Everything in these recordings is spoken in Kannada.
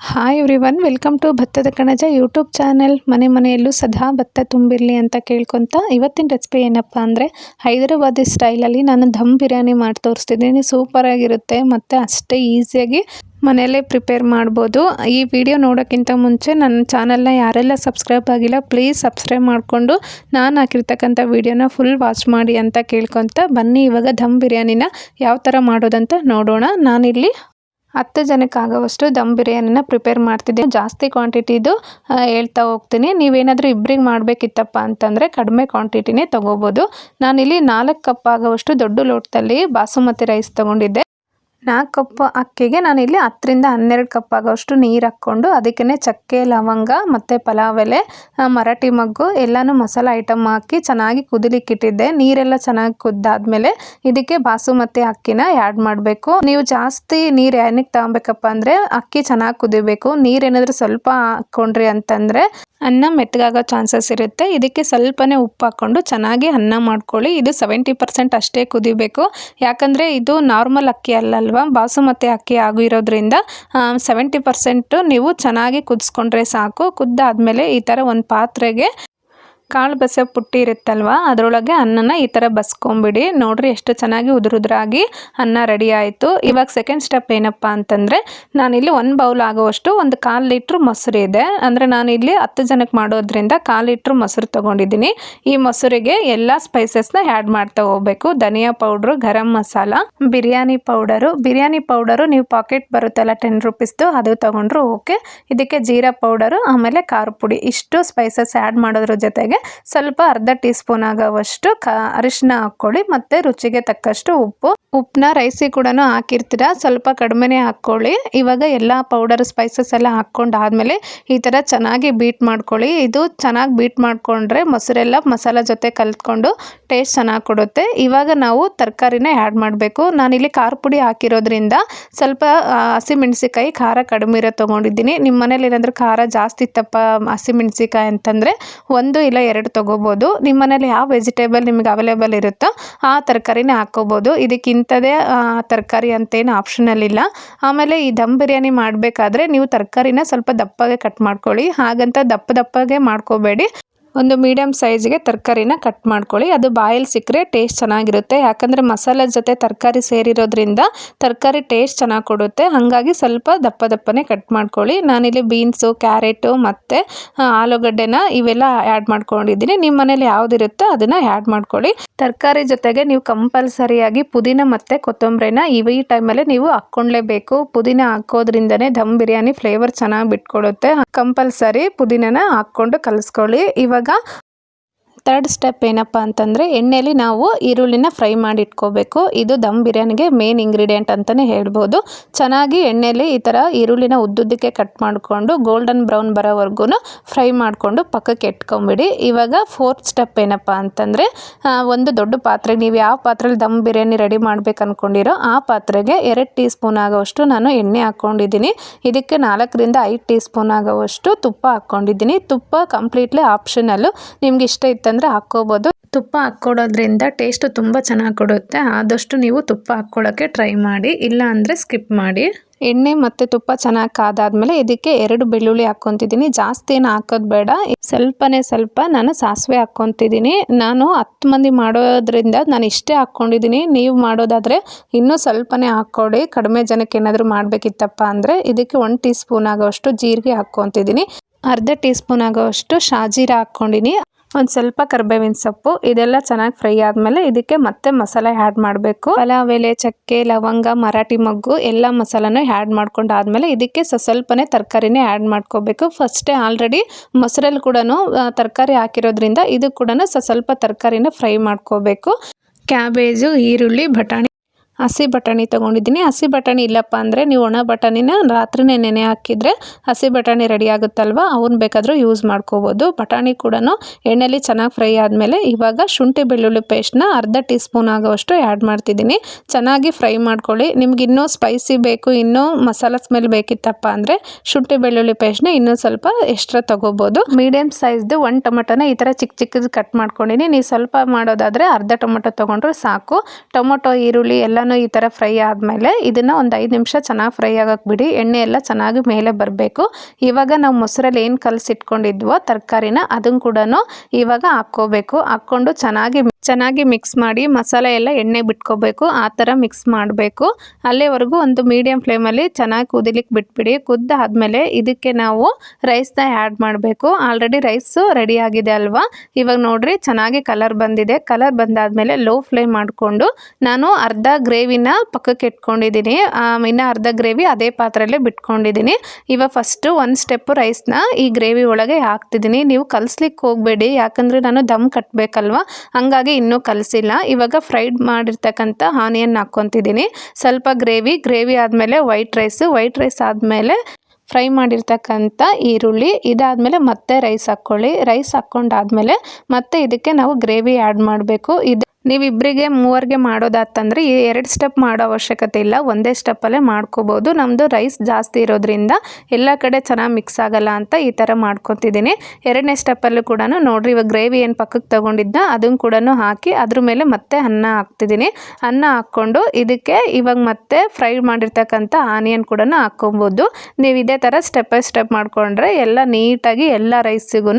Hi everyone welcome to ಭತ್ತದ ಕಣಜ ಯೂಟ್ಯೂಬ್ ಚಾನೆಲ್ ಮನೆ ಮನೆಯಲ್ಲೂ ಸದಾ ಭತ್ತ ತುಂಬಿರಲಿ ಅಂತ ಕೇಳ್ಕೊತ ಇವತ್ತಿನ ರೆಸಿಪಿ ಏನಪ್ಪ ಅಂದರೆ ಹೈದರಾಬಾದಿ ಸ್ಟೈಲಲ್ಲಿ ನಾನು ಧಮ್ ಬಿರಿಯಾನಿ ಮಾಡಿ ತೋರಿಸ್ತಿದ್ದೀನಿ. ಸೂಪರಾಗಿರುತ್ತೆ ಮತ್ತು ಅಷ್ಟೇ ಈಸಿಯಾಗಿ ಮನೆಯಲ್ಲೇ ಪ್ರಿಪೇರ್ ಮಾಡ್ಬೋದು. ಈ ವಿಡಿಯೋ ನೋಡೋಕ್ಕಿಂತ ಮುಂಚೆ ನನ್ನ ಚಾನಲ್ನ ಯಾರೆಲ್ಲ ಸಬ್ಸ್ಕ್ರೈಬ್ ಆಗಿಲ್ಲ ಪ್ಲೀಸ್ ಸಬ್ಸ್ಕ್ರೈಬ್ ಮಾಡಿಕೊಂಡು ನಾನು ಹಾಕಿರ್ತಕ್ಕಂಥ ವೀಡಿಯೋನ ಫುಲ್ ವಾಚ್ ಮಾಡಿ ಅಂತ ಕೇಳ್ಕೊತ ಬನ್ನಿ. ಇವಾಗ ಧಮ್ ಬಿರಿಯಾನಿನ ಯಾವ ಥರ ಮಾಡೋದಂತ ನೋಡೋಣ. ನಾನಿಲ್ಲಿ ಹತ್ತು ಜನಕ್ಕೆ ಆಗೋವಷ್ಟು ದಮ್ ಬಿರಿಯಾನಿನ ಪ್ರಿಪೇರ್ ಮಾಡ್ತಿದ್ದೆ. ಜಾಸ್ತಿ ಕ್ವಾಂಟಿಟಿದು ಹೇಳ್ತಾ ಹೋಗ್ತೀನಿ. ನೀವೇನಾದರೂ ಇಬ್ಬರಿಗೆ ಮಾಡಬೇಕಿತ್ತಪ್ಪ ಅಂತಂದರೆ ಕಡಿಮೆ ಕ್ವಾಂಟಿಟಿನೇ ತೊಗೋಬೋದು. ನಾನಿಲ್ಲಿ ನಾಲ್ಕು ಕಪ್ ಆಗೋವಷ್ಟು ದೊಡ್ಡ ಲೋಟದಲ್ಲಿ ಬಾಸುಮತಿ ರೈಸ್ ತೊಗೊಂಡಿದ್ದೆ. ನಾಲ್ಕು ಕಪ್ ಅಕ್ಕಿಗೆ ನಾನಿಲ್ಲಿ ಹತ್ತರಿಂದ ಹನ್ನೆರಡು ಕಪ್ ಆಗೋಷ್ಟು ನೀರು ಹಾಕ್ಕೊಂಡು ಅದಕ್ಕೇ ಚಕ್ಕೆ, ಲವಂಗ ಮತ್ತು ಪಲಾವ್ ಎಲೆ ಮರಾಠಿ ಮಗ್ಗು ಎಲ್ಲನೂ ಮಸಾಲ ಐಟಮ್ ಹಾಕಿ ಚೆನ್ನಾಗಿ ಕುದಿಲಿಕ್ಕೆ ಇಟ್ಟಿದ್ದೆ. ನೀರೆಲ್ಲ ಚೆನ್ನಾಗಿ ಕುದ್ದಾದ್ಮೇಲೆ ಇದಕ್ಕೆ ಬಾಸುಮತಿ ಅಕ್ಕಿನ ಆ್ಯಡ್ ಮಾಡಬೇಕು. ನೀವು ಜಾಸ್ತಿ ನೀರು ಏನಕ್ಕೆ ತಗೊಬೇಕಪ್ಪ ಅಂದರೆ ಅಕ್ಕಿ ಚೆನ್ನಾಗಿ ಕುದಿಬೇಕು. ನೀರೇನಾದರೂ ಸ್ವಲ್ಪ ಹಾಕ್ಕೊಂಡ್ರಿ ಅಂತಂದರೆ ಅನ್ನ ಮೆತ್ತಗಾಗೋ ಚಾನ್ಸಸ್ ಇರುತ್ತೆ. ಇದಕ್ಕೆ ಸ್ವಲ್ಪನೇ ಉಪ್ಪು ಹಾಕ್ಕೊಂಡು ಚೆನ್ನಾಗಿ ಅನ್ನ ಮಾಡ್ಕೊಳ್ಳಿ. ಇದು ಸೆವೆಂಟಿ ಪರ್ಸೆಂಟ್ ಅಷ್ಟೇ ಕುದಿಬೇಕು. ಯಾಕಂದರೆ ಇದು ನಾರ್ಮಲ್ ಅಕ್ಕಿ ಅಲ್ಲಲ್ವ? ಬಾಸುಮತಿ ಅಕ್ಕಿ ಆಗಿರೋದ್ರಿಂದ ಸೆವೆಂಟಿ ಪರ್ಸೆಂಟು ನೀವು ಚೆನ್ನಾಗಿ ಕುದಿಸ್ಕೊಂಡ್ರೆ ಸಾಕು. ಕುದ್ದಾದ್ಮೇಲೆ ಈ ಥರ ಒಂದು ಪಾತ್ರೆಗೆ ಕಾಳು ಬಸೆ ಪುಟ್ಟಿ ಇರುತ್ತಲ್ವ? ಅದರೊಳಗೆ ಅನ್ನನ ಈ ಥರ ಬಸ್ಕೊಂಬಿಡಿ. ನೋಡ್ರಿ ಎಷ್ಟು ಚೆನ್ನಾಗಿ ಉದುರುದ್ರಾಗಿ ಅನ್ನ ರೆಡಿ ಆಯಿತು. ಇವಾಗ ಸೆಕೆಂಡ್ ಸ್ಟೆಪ್ ಏನಪ್ಪ ಅಂತಂದರೆ, ನಾನಿಲ್ಲಿ ಒಂದು ಬೌಲ್ ಆಗುವಷ್ಟು ಒಂದು ಕಾಲು ಲೀಟ್ರ್ ಮೊಸರು ಇದೆ. ಅಂದರೆ ನಾನಿಲ್ಲಿ ಹತ್ತು ಜನಕ್ಕೆ ಮಾಡೋದ್ರಿಂದ ಕಾಲು ಲೀಟ್ರ್ ಮೊಸರು ತೊಗೊಂಡಿದ್ದೀನಿ. ಈ ಮೊಸರಿಗೆ ಎಲ್ಲ ಸ್ಪೈಸಸ್ನ ಆ್ಯಡ್ ಮಾಡ್ತಾ ಹೋಗ್ಬೇಕು. ಧನಿಯಾ powder, garam masala, biryani powder. Biryani powder ನೀವು ಪಾಕೆಟ್ ಬರುತ್ತಲ್ಲ ಟೆನ್ ರುಪೀಸ್ದು ಅದು ತೊಗೊಂಡ್ರು ಓಕೆ ಇದಕ್ಕೆ ಜೀರಾ ಪೌಡರು, ಆಮೇಲೆ ಖಾರ ಪುಡಿ. ಇಷ್ಟು ಸ್ಪೈಸಸ್ ಆ್ಯಡ್ ಮಾಡೋದ್ರ ಜೊತೆಗೆ ಸ್ವಲ್ಪ ಅರ್ಧ ಟೀ ಸ್ಪೂನ್ ಆಗೋವಷ್ಟು ಕ, ಅರಿಶಿನ ಹಾಕ್ಕೊಳ್ಳಿ ಮತ್ತು ರುಚಿಗೆ ತಕ್ಕಷ್ಟು ಉಪ್ಪು. ಉಪ್ಪನ್ನ ರೈಸಿಗೆ ಕೂಡ ಹಾಕಿರ್ತೀರ, ಸ್ವಲ್ಪ ಕಡಿಮೆನೇ ಹಾಕ್ಕೊಳ್ಳಿ. ಇವಾಗ ಎಲ್ಲ ಪೌಡರ್ ಸ್ಪೈಸಸ್ ಎಲ್ಲ ಹಾಕ್ಕೊಂಡಾದ್ಮೇಲೆ ಈ ಥರ ಚೆನ್ನಾಗಿ ಬೀಟ್ ಮಾಡ್ಕೊಳ್ಳಿ. ಇದು ಚೆನ್ನಾಗಿ ಬೀಟ್ ಮಾಡಿಕೊಂಡ್ರೆ ಮೊಸರೆಲ್ಲ ಮಸಾಲ ಜೊತೆ ಕಲ್ತ್ಕೊಂಡು ಟೇಸ್ಟ್ ಚೆನ್ನಾಗಿ ಕೊಡುತ್ತೆ. ಇವಾಗ ನಾವು ತರಕಾರಿನ ಆ್ಯಡ್ ಮಾಡಬೇಕು. ನಾನಿಲ್ಲಿ ಖಾರ ಪುಡಿ ಹಾಕಿರೋದ್ರಿಂದ ಸ್ವಲ್ಪ ಹಸಿಮೆಣಸಿನಕಾಯಿ ಖಾರ ಕಡಿಮೆ ಇರೋ ತೊಗೊಂಡಿದ್ದೀನಿ. ನಿಮ್ಮ ಮನೇಲಿ ಏನಾದರೂ ಖಾರ ಜಾಸ್ತಿ ಇತ್ತಪ್ಪ ಹಸಿಮೆಣ್ಸಿಕಾಯಿ ಅಂತಂದರೆ ಒಂದು ಇಲ್ಲ ಎರಡು ತೊಗೋಬೋದು. ನಿಮ್ಮ ಮನೇಲಿ ಯಾವ ವೆಜಿಟೇಬಲ್ ನಿಮಗೆ ಅವೈಲೇಬಲ್ ಇರುತ್ತೋ ಆ ತರಕಾರಿನೇ ಹಾಕ್ಕೋಬೋದು ಇದಕ್ಕಿಂಥದೇ ತರಕಾರಿ ಅಂತೇನು ಆಪ್ಷನಲ್ ಇಲ್ಲ. ಆಮೇಲೆ ಈ ದಮ್ ಬಿರಿಯಾನಿ ಮಾಡಬೇಕಾದ್ರೆ ನೀವು ತರಕಾರಿನ ಸ್ವಲ್ಪ ದಪ್ಪಗೆ ಕಟ್ ಮಾಡ್ಕೊಳ್ಳಿ. ಹಾಗಂತ ದಪ್ಪ ದಪ್ಪಗೆ ಮಾಡ್ಕೋಬೇಡಿ. ಒಂದು ಮೀಡಿಯಮ್ ಸೈಜ್ಗೆ ತರಕಾರಿನ ಕಟ್ ಮಾಡ್ಕೊಳ್ಳಿ. ಅದು ಬಾಯಲ್ಲಿ ಸಿಕ್ಕರೆ ಟೇಸ್ಟ್ ಚೆನ್ನಾಗಿರುತ್ತೆ. ಯಾಕಂದರೆ ಮಸಾಲೆ ಜೊತೆ ತರಕಾರಿ ಸೇರಿರೋದ್ರಿಂದ ತರಕಾರಿ ಟೇಸ್ಟ್ ಚೆನ್ನಾಗಿ ಕೊಡುತ್ತೆ. ಹಾಗಾಗಿ ಸ್ವಲ್ಪ ದಪ್ಪ ದಪ್ಪನೇ ಕಟ್ ಮಾಡ್ಕೊಳ್ಳಿ. ನಾನಿಲ್ಲಿ ಬೀನ್ಸು ಕ್ಯಾರೆಟು ಮತ್ತು ಆಲೂಗಡ್ಡೆನ ಇವೆಲ್ಲ ಆ್ಯಡ್ ಮಾಡ್ಕೊಂಡಿದ್ದೀನಿ. ನಿಮ್ಮ ಮನೇಲಿ ಯಾವುದಿರುತ್ತೋ ಅದನ್ನು ಆ್ಯಡ್ ಮಾಡ್ಕೊಳ್ಳಿ. ತರಕಾರಿ ಜೊತೆಗೆ ನೀವು ಕಂಪಲ್ಸರಿಯಾಗಿ ಪುದೀನ ಮತ್ತು ಕೊತ್ತಂಬರಿನ ಇವ ಈ ಟೈಮಲ್ಲೇ ನೀವು ಹಾಕ್ಕೊಳ್ಳೇಬೇಕು ಪುದೀನ ಹಾಕೋದ್ರಿಂದನೇ ದಮ್ ಬಿರಿಯಾನಿ ಫ್ಲೇವರ್ ಚೆನ್ನಾಗಿ ಬಿಟ್ಕೊಡುತ್ತೆ. ಕಂಪಲ್ಸರಿ ಪುದೀನನ ಹಾಕ್ಕೊಂಡು ಕಲಿಸ್ಕೊಳ್ಳಿ. ಇವಾಗ ಆಗ ತರ್ಡ್ ಸ್ಟೆಪ್ ಏನಪ್ಪ ಅಂತಂದರೆ ಎಣ್ಣೆಯಲ್ಲಿ ನಾವು ಈರುಳ್ಳಿನ ಫ್ರೈ ಮಾಡಿ ಇಟ್ಕೋಬೇಕು. ಇದು ದಮ್ ಬಿರಿಯಾನಿಗೆ ಮೇನ್ ಇಂಗ್ರೀಡಿಯೆಂಟ್ ಅಂತಲೇ ಹೇಳ್ಬೋದು. ಚೆನ್ನಾಗಿ ಎಣ್ಣೆಯಲ್ಲಿ ಈ ಥರ ಈರುಳ್ಳಿನ ಉದ್ದುದ್ದಕ್ಕೆ ಕಟ್ ಮಾಡಿಕೊಂಡು ಗೋಲ್ಡನ್ ಬ್ರೌನ್ ಬರೋವರೆಗೂ ಫ್ರೈ ಮಾಡಿಕೊಂಡು ಪಕ್ಕಕ್ಕೆ ಇಟ್ಕೊಂಬಿಡಿ ಇವಾಗ ಫೋರ್ತ್ ಸ್ಟೆಪ್ ಏನಪ್ಪ ಅಂತಂದರೆ ಒಂದು ದೊಡ್ಡ ಪಾತ್ರೆ, ನೀವು ಯಾವ ಪಾತ್ರೆಲಿ ದಮ್ ಬಿರಿಯಾನಿ ರೆಡಿ ಮಾಡ್ಬೇಕು ಅಂದ್ಕೊಂಡಿರೋ ಆ ಪಾತ್ರೆಗೆ ಎರಡು ಟೀ ಸ್ಪೂನ್ ಆಗೋವಷ್ಟು ನಾನು ಎಣ್ಣೆ ಹಾಕ್ಕೊಂಡಿದ್ದೀನಿ. ಇದಕ್ಕೆ ನಾಲ್ಕರಿಂದ ಐದು ಟೀ ಸ್ಪೂನ್ ಆಗೋವಷ್ಟು ತುಪ್ಪ ಹಾಕ್ಕೊಂಡಿದ್ದೀನಿ. ತುಪ್ಪ ಕಂಪ್ಲೀಟ್ಲಿ ಆಪ್ಷನಲ್ಲು ನಿಮ್ಗೆ ಇಷ್ಟ ಇತ್ತಂದರೆ ಹಾಕ್ಕೋಬೋದು. ತುಪ್ಪ ಹಾಕ್ಕೊಡೋದ್ರಿಂದ ಟೇಸ್ಟ್ ತುಂಬ ಚೆನ್ನಾಗಿ ಕೊಡುತ್ತೆ. ಆದಷ್ಟು ನೀವು ತುಪ್ಪ ಹಾಕ್ಕೊಳ್ಳೋಕ್ಕೆ ಟ್ರೈ ಮಾಡಿ, ಇಲ್ಲ ಅಂದರೆ ಸ್ಕಿಪ್ ಮಾಡಿ. ಎಣ್ಣೆ ಮತ್ತು ತುಪ್ಪ ಚೆನ್ನಾಗಿ ಕಾದಾದ್ಮೇಲೆ ಇದಕ್ಕೆ ಎರಡು ಬೆಳ್ಳುಳ್ಳಿ ಹಾಕ್ಕೊತಿದ್ದೀನಿ. ಜಾಸ್ತಿ ಏನು ಹಾಕೋದು ಬೇಡ. ಸ್ವಲ್ಪನೇ ಸ್ವಲ್ಪ ನಾನು ಸಾಸಿವೆ ಹಾಕ್ಕೊತಿದ್ದೀನಿ. ನಾನು ಹತ್ತು ಮಂದಿ ಮಾಡೋದ್ರಿಂದ ನಾನು ಇಷ್ಟೇ ಹಾಕ್ಕೊಂಡಿದ್ದೀನಿ. ನೀವು ಮಾಡೋದಾದರೆ ಇನ್ನೂ ಸ್ವಲ್ಪನೇ ಹಾಕ್ಕೊಡಿ. ಕಡಿಮೆ ಜನಕ್ಕೆ ಏನಾದರೂ ಮಾಡಬೇಕಿತ್ತಪ್ಪ ಅಂದರೆ ಇದಕ್ಕೆ ಒಂದು ಟೀ ಸ್ಪೂನ್ ಆಗೋಷ್ಟು ಜೀರಿಗೆ ಹಾಕ್ಕೊತಿದ್ದೀನಿ. ಅರ್ಧ ಟೀ ಸ್ಪೂನ್ ಆಗೋವಷ್ಟು ಶಾಜೀರ ಹಾಕ್ಕೊಂಡಿನಿ. ಒಂದು ಸ್ವಲ್ಪ ಕರ್ಬೇವಿನ ಸೊಪ್ಪು, ಇದೆಲ್ಲ ಚೆನ್ನಾಗಿ ಫ್ರೈ ಆದಮೇಲೆ ಇದಕ್ಕೆ ಮತ್ತೆ ಮಸಾಲೆ ಆ್ಯಡ್ ಮಾಡಬೇಕು. ಪಲಾವ್, ಎಲೆ, ಚಕ್ಕೆ, ಲವಂಗ, ಮರಾಠಿ ಮಗ್ಗು, ಎಲ್ಲ ಮಸಾಲನೂ ಆ್ಯಡ್ ಮಾಡ್ಕೊಂಡು ಆದಮೇಲೆ ಇದಕ್ಕೆ ಸ್ವಲ್ಪನೇ ತರಕಾರಿನೇ ಆ್ಯಡ್ ಮಾಡ್ಕೋಬೇಕು. ಫಸ್ಟೇ ಆಲ್ರೆಡಿ ಮೊಸರಲ್ಲಿ ಕೂಡ ತರಕಾರಿ ಹಾಕಿರೋದ್ರಿಂದ ಇದು ಕೂಡ ಸ್ವಲ್ಪ ತರಕಾರಿನ ಫ್ರೈ ಮಾಡ್ಕೋಬೇಕು. ಕ್ಯಾಬೇಜು, ಈರುಳ್ಳಿ, ಬಟಾಣಿ ಹಸಿ ಬಟಾಣಿ ತೊಗೊಂಡಿದ್ದೀನಿ. ಹಸಿ ಬಟಾಣಿ ಇಲ್ಲಪ್ಪ ಅಂದರೆ ನೀವು ಒಣ ಬಟಾಣಿನ ರಾತ್ರಿನೇ ನೆನೆ ಹಾಕಿದರೆ ಹಸಿ ಬಟಾಣಿ ರೆಡಿ ಆಗುತ್ತಲ್ವ? ಅವನ್ನ ಬೇಕಾದರೂ ಯೂಸ್ ಮಾಡ್ಕೋಬೋದು. ಬಟಾಣಿ ಕೂಡ ಎಣ್ಣೆಲಿ ಚೆನ್ನಾಗಿ ಫ್ರೈ ಆದಮೇಲೆ ಇವಾಗ ಶುಂಠಿ ಬೆಳ್ಳುಳ್ಳಿ ಪೇಸ್ಟ್ನ ಅರ್ಧ ಟೀ ಸ್ಪೂನ್ ಆಗೋವಷ್ಟು ಆ್ಯಡ್ ಮಾಡ್ತಿದ್ದೀನಿ. ಚೆನ್ನಾಗಿ ಫ್ರೈ ಮಾಡ್ಕೊಳ್ಳಿ. ನಿಮ್ಗೆ ಇನ್ನೂ ಸ್ಪೈಸಿ ಬೇಕು, ಇನ್ನೂ ಮಸಾಲ ಸ್ಮೆಲ್ ಬೇಕಿತ್ತಪ್ಪ ಅಂದರೆ ಶುಂಠಿ ಬೆಳ್ಳುಳ್ಳಿ ಪೇಸ್ಟ್ನ ಇನ್ನೂ ಸ್ವಲ್ಪ ಎಕ್ಸ್ಟ್ರಾ ತೊಗೋಬೋದು. ಮೀಡಿಯಮ್ ಸೈಜ್ದು ಒಂದು ಟೊಮೊಟೊನ ಈ ಥರ ಚಿಕ್ಕ ಚಿಕ್ಕದು ಕಟ್ ಮಾಡ್ಕೊಂಡಿನಿ. ನೀವು ಸ್ವಲ್ಪ ಮಾಡೋದಾದರೆ ಅರ್ಧ ಟೊಮೊಟೊ ತೊಗೊಂಡ್ರೆ ಸಾಕು. ಟೊಮೊಟೊ, ಈರುಳ್ಳಿ ಎಲ್ಲ ಎಲ್ಲನೂ ಈ ಥರ ಫ್ರೈ ಆದಮೇಲೆ ಇದನ್ನು ಒಂದು ಐದು ನಿಮಿಷ ಚೆನ್ನಾಗಿ ಫ್ರೈ ಆಗಕ್ಕೆ ಬಿಡಿ. ಎಣ್ಣೆ ಎಲ್ಲ ಚೆನ್ನಾಗಿ ಮೇಲೆ ಬರಬೇಕು. ಇವಾಗ ನಾವು ಮೊಸರಲ್ಲಿ ಏನು ಕಲಸಿಟ್ಕೊಂಡಿದ್ವೋ ತರಕಾರಿನ ಅದನ್ನು ಕೂಡ ಇವಾಗ ಹಾಕ್ಕೋಬೇಕು. ಹಾಕ್ಕೊಂಡು ಚೆನ್ನಾಗಿ ಚೆನ್ನಾಗಿ ಮಿಕ್ಸ್ ಮಾಡಿ ಮಸಾಲೆ ಎಲ್ಲ ಎಣ್ಣೆ ಬಿಟ್ಕೋಬೇಕು, ಆ ಥರ ಮಿಕ್ಸ್ ಮಾಡಬೇಕು. ಅಲ್ಲಿವರೆಗೂ ಒಂದು ಮೀಡಿಯಮ್ ಫ್ಲೇಮಲ್ಲಿ ಚೆನ್ನಾಗಿ ಕುದಿಲಿಕ್ಕೆ ಬಿಟ್ಬಿಡಿ. ಕುದ್ದಾದಮೇಲೆ ಇದಕ್ಕೆ ನಾವು ರೈಸ್ನ ಆ್ಯಡ್ ಮಾಡಬೇಕು. ಆಲ್ರೆಡಿ ರೈಸು ರೆಡಿ ಆಗಿದೆ ಅಲ್ವಾ? ಇವಾಗ ನೋಡಿರಿ ಚೆನ್ನಾಗಿ ಕಲರ್ ಬಂದಿದೆ. ಕಲರ್ ಬಂದಾದಮೇಲೆ ಲೋ ಫ್ಲೇಮ್ ಮಾಡಿಕೊಂಡು ನಾನು ಅರ್ಧ ಗ್ರೇವಿನ ಪಕ್ಕಕ್ಕೆ ಇಟ್ಕೊಂಡಿದ್ದೀನಿ ಇನ್ನು ಅರ್ಧ ಗ್ರೇವಿ ಅದೇ ಪಾತ್ರೆಯಲ್ಲೇ ಬಿಟ್ಕೊಂಡಿದ್ದೀನಿ ಇವಾಗ ಫಸ್ಟು ಒಂದು ಸ್ಟೆಪ್ಪು ರೈಸ್ನ ಈ ಗ್ರೇವಿ ಒಳಗೆ ಹಾಕ್ತಿದ್ದೀನಿ ನೀವು ಕಲಿಸ್ಲಿಕ್ಕೆ ಹೋಗಬೇಡಿ. ಯಾಕಂದರೆ ನಾನು ದಮ್ ಕಟ್ಟಬೇಕಲ್ವ ಹಂಗಾಗಿ ಇನ್ನೂ ಕಲಸಿಲ್ಲ. ಇವಾಗ ಫ್ರೈಡ್ ಮಾಡಿರ್ತಕ್ಕಂಥ ಆನಿಯನ್ ಹಾಕ್ಕೊತಿದ್ದೀನಿ. ಸ್ವಲ್ಪ ಗ್ರೇವಿ ಗ್ರೇವಿ ಆದಮೇಲೆ ವೈಟ್ ರೈಸು, ವೈಟ್ ರೈಸ್ ಆದಮೇಲೆ ಫ್ರೈ ಮಾಡಿರ್ತಕ್ಕಂಥ ಈರುಳ್ಳಿ, ಇದಾದಮೇಲೆ ಮತ್ತೆ ರೈಸ್ ಹಾಕ್ಕೊಳ್ಳಿ. ರೈಸ್ ಹಾಕ್ಕೊಂಡಾದ್ಮೇಲೆ ಮತ್ತೆ ಇದಕ್ಕೆ ನಾವು ಗ್ರೇವಿ ಆ್ಯಡ್ ಮಾಡಬೇಕು. ಇದು ನೀವಿಬ್ಬರಿಗೆ ಮೂವರಿಗೆ ಮಾಡೋದಾತಂದರೆ ಈ ಎರಡು ಸ್ಟೆಪ್ ಮಾಡೋ ಅವಶ್ಯಕತೆ ಇಲ್ಲ. ಒಂದೇ ಸ್ಟೆಪ್ಪಲ್ಲೇ ಮಾಡ್ಕೋಬೋದು. ನಮ್ಮದು ರೈಸ್ ಜಾಸ್ತಿ ಇರೋದ್ರಿಂದ ಎಲ್ಲ ಕಡೆ ಚೆನ್ನಾಗಿ ಮಿಕ್ಸ್ ಆಗಲ್ಲ ಅಂತ ಈ ಥರ ಮಾಡ್ಕೊತಿದ್ದೀನಿ. ಎರಡನೇ ಸ್ಟೆಪ್ಪಲ್ಲೂ ಕೂಡ ನೋಡಿರಿ, ಇವಾಗ ಗ್ರೇವಿ ಏನು ಪಕ್ಕಕ್ಕೆ ತೊಗೊಂಡಿದ್ದ ಅದನ್ನು ಕೂಡ ಹಾಕಿ ಅದ್ರ ಮೇಲೆ ಮತ್ತೆ ಅನ್ನ ಹಾಕ್ತಿದ್ದೀನಿ. ಅನ್ನ ಹಾಕ್ಕೊಂಡು ಇದಕ್ಕೆ ಇವಾಗ ಮತ್ತೆ ಫ್ರೈ ಮಾಡಿರ್ತಕ್ಕಂಥ ಆನಿಯನ್ ಕೂಡ ಹಾಕ್ಕೊಬೋದು. ನೀವು ಇದೇ ಥರ ಸ್ಟೆಪ್ ಬೈ ಸ್ಟೆಪ್ ಮಾಡಿಕೊಂಡ್ರೆ ಎಲ್ಲ ನೀಟಾಗಿ ಎಲ್ಲ ರೈಸಿಗೂ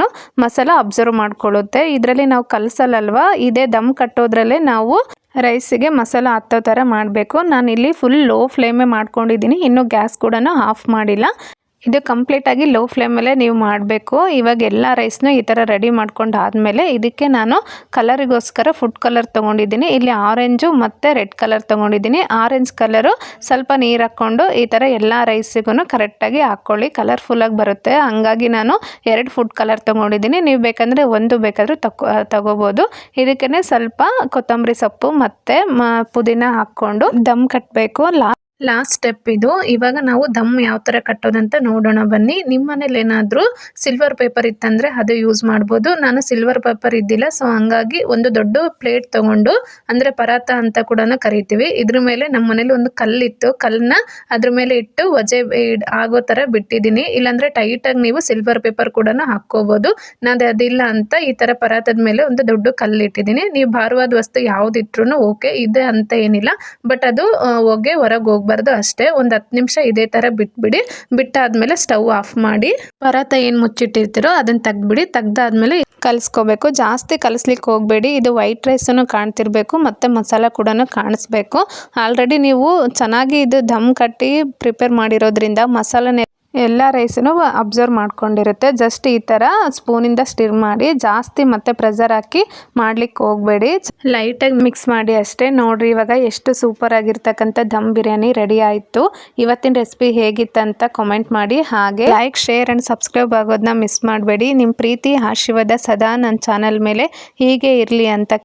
ಮಸಾಲ ಅಬ್ಸರ್ವ್ ಮಾಡ್ಕೊಳ್ಳುತ್ತೆ. ಇದರಲ್ಲಿ ನಾವು ಕಲಸಲ್ಲಲ್ವಾ? ಇದೇ ದಮ್ ಕಟ್ಟೋದ್ರಲ್ಲೇ ನಾವು ರೈಸಿಗೆ ಮಸಾಲ ಹತ್ತೋ ಥರ ಮಾಡಬೇಕು. ನಾನಿಲ್ಲಿ ಫುಲ್ ಲೋ ಫ್ಲೇಮೇ ಮಾಡ್ಕೊಂಡಿದ್ದೀನಿ. ಇನ್ನೂ ಗ್ಯಾಸ್ ಕೂಡ ಆಫ್ ಮಾಡಿಲ್ಲ. ಇದು ಕಂಪ್ಲೀಟಾಗಿ ಲೋ ಫ್ಲೇಮಲ್ಲೇ ನೀವು ಮಾಡಬೇಕು. ಇವಾಗ ಎಲ್ಲ ರೈಸ್ನೂ ಈ ಥರ ರೆಡಿ ಮಾಡ್ಕೊಂಡು ಆದಮೇಲೆ ಇದಕ್ಕೆ ನಾನು ಕಲರಿಗೋಸ್ಕರ ಫುಡ್ ಕಲರ್ ತೊಗೊಂಡಿದ್ದೀನಿ. ಇಲ್ಲಿ ಆರೆಂಜು ಮತ್ತು ರೆಡ್ ಕಲರ್ ತೊಗೊಂಡಿದ್ದೀನಿ. ಆರೆಂಜ್ ಕಲರು ಸ್ವಲ್ಪ ನೀರು ಹಾಕ್ಕೊಂಡು ಈ ಥರ ಎಲ್ಲ ರೈಸಿಗೂ ಕರೆಕ್ಟಾಗಿ ಹಾಕ್ಕೊಳ್ಳಿ ಕಲರ್ಫುಲ್ಲಾಗಿ ಬರುತ್ತೆ. ಹಂಗಾಗಿ ನಾನು ಎರಡು ಫುಡ್ ಕಲರ್ ತೊಗೊಂಡಿದ್ದೀನಿ. ನೀವು ಬೇಕಂದರೆ ಒಂದು ಬೇಕಾದರೂ ತಗೋ ತಗೋಬೋದು. ಇದಕ್ಕೆ ಸ್ವಲ್ಪ ಕೊತ್ತಂಬರಿ ಸೊಪ್ಪು ಮತ್ತು ಪುದೀನ ಹಾಕ್ಕೊಂಡು ದಮ್ ಕಟ್ಟಬೇಕು ಲಾ ಲಾಸ್ಟ್ ಸ್ಟೆಪ್ ಇದು. ಇವಾಗ ನಾವು ದಮ್ ಯಾವ ಥರ ಕಟ್ಟೋದಂತ ನೋಡೋಣ ಬನ್ನಿ. ನಿಮ್ಮ ಮನೇಲಿ ಏನಾದರೂ ಸಿಲ್ವರ್ ಪೇಪರ್ ಇತ್ತಂದರೆ ಅದು ಯೂಸ್ ಮಾಡ್ಬೋದು. ನಾನು ಸಿಲ್ವರ್ ಪೇಪರ್ ಇದ್ದಿಲ್ಲ ಸೊ ಹಂಗಾಗಿ ಒಂದು ದೊಡ್ಡ ಪ್ಲೇಟ್ ತೊಗೊಂಡು, ಅಂದರೆ ಪರಾತ ಅಂತ ಕೂಡ ಕರಿತೀವಿ. ಇದ್ರ ಮೇಲೆ ನಮ್ಮ ಮನೇಲಿ ಒಂದು ಕಲ್ಲಿತ್ತು. ಕಲ್ಲನ್ನ ಅದ್ರ ಮೇಲೆ ಇಟ್ಟು ವಜೆ ಆಗೋ ಥರ ಬಿಟ್ಟಿದ್ದೀನಿ. ಇಲ್ಲಾಂದರೆ ಟೈಟಾಗಿ ನೀವು ಸಿಲ್ವರ್ ಪೇಪರ್ ಕೂಡ ಹಾಕ್ಕೋಬೋದು. ನಾನು ಅದಿಲ್ಲ ಅಂತ ಈ ಥರ ಪರಾತದ ಮೇಲೆ ಒಂದು ದೊಡ್ಡ ಕಲ್ಲು ಇಟ್ಟಿದ್ದೀನಿ. ನೀವು ಭಾರವಾದ ವಸ್ತು ಯಾವುದಿಟ್ರೂ ಓಕೆ ಇದೆ ಅಂತ ಏನಿಲ್ಲ. ಬಟ್ ಅದು ಹೊಗೆ ಹೊರಗೆ ಹೋಗ್ಬಾರ್ದು ಅಷ್ಟೇ ಒಂದು ಹತ್ತು ನಿಮಿಷ ಇದೇ ಥರ ಬಿಟ್ಬಿಡಿ. ಬಿಟ್ಟಾದ್ಮೇಲೆ ಸ್ಟವ್ ಆಫ್ ಮಾಡಿ. ಪರಾತ ಏನು ಮುಚ್ಚಿಟ್ಟಿರ್ತೀರೋ ಅದನ್ನು ತೆಗ್ದುಬಿಡಿ. ತೆಗ್ದಾದ್ಮೇಲೆ ಕಲಿಸ್ಕೋಬೇಕು. ಜಾಸ್ತಿ ಕಲಿಸ್ಲಿಕ್ಕೆ ಹೋಗಬೇಡಿ. ಇದು ವೈಟ್ ರೈಸನ್ನು ಕಾಣ್ತಿರ್ಬೇಕು. ಮತ್ತು ಮಸಾಲ ಕೂಡ ಕಾಣಿಸ್ಬೇಕು. ಆಲ್ರೆಡಿ ನೀವು ಚೆನ್ನಾಗಿ ಇದು ಧಮ್ ಕಟ್ಟಿ ಪ್ರಿಪೇರ್ ಮಾಡಿರೋದ್ರಿಂದ ಮಸಾಲನೆ ಎಲ್ಲ ರೈಸನ್ನು ಅಬ್ಸರ್ವ್ ಮಾಡ್ಕೊಂಡಿರುತ್ತೆ. ಜಸ್ಟ್ ಈ ಥರ ಸ್ಪೂನಿಂದ ಸ್ಟಿರ್ ಮಾಡಿ, ಜಾಸ್ತಿ ಮತ್ತೆ ಪ್ರೆಸರ್ ಹಾಕಿ ಮಾಡ್ಲಿಕ್ಕೆ ಹೋಗಬೇಡಿ. ಲೈಟಾಗಿ ಮಿಕ್ಸ್ ಮಾಡಿ ಅಷ್ಟೇ. ನೋಡ್ರಿ, ಇವಾಗ ಎಷ್ಟು ಸೂಪರ್ ಆಗಿರ್ತಕ್ಕಂಥ ದಮ್ ಬಿರಿಯಾನಿ ರೆಡಿ ಆಯಿತು. ಇವತ್ತಿನ ರೆಸಿಪಿ ಹೇಗಿತ್ತಂತ ಕಾಮೆಂಟ್ ಮಾಡಿ. ಹಾಗೆ ಲೈಕ್ ಶೇರ್ ಆ್ಯಂಡ್ ಸಬ್ಸ್ಕ್ರೈಬ್ ಆಗೋದನ್ನ ಮಿಸ್ ಮಾಡಬೇಡಿ. ನಿಮ್ಮ ಪ್ರೀತಿ, ಆಶೀರ್ವಾದ ಸದಾ ನನ್ನ ಚಾನಲ್ ಮೇಲೆ ಹೀಗೆ ಇರಲಿ ಅಂತ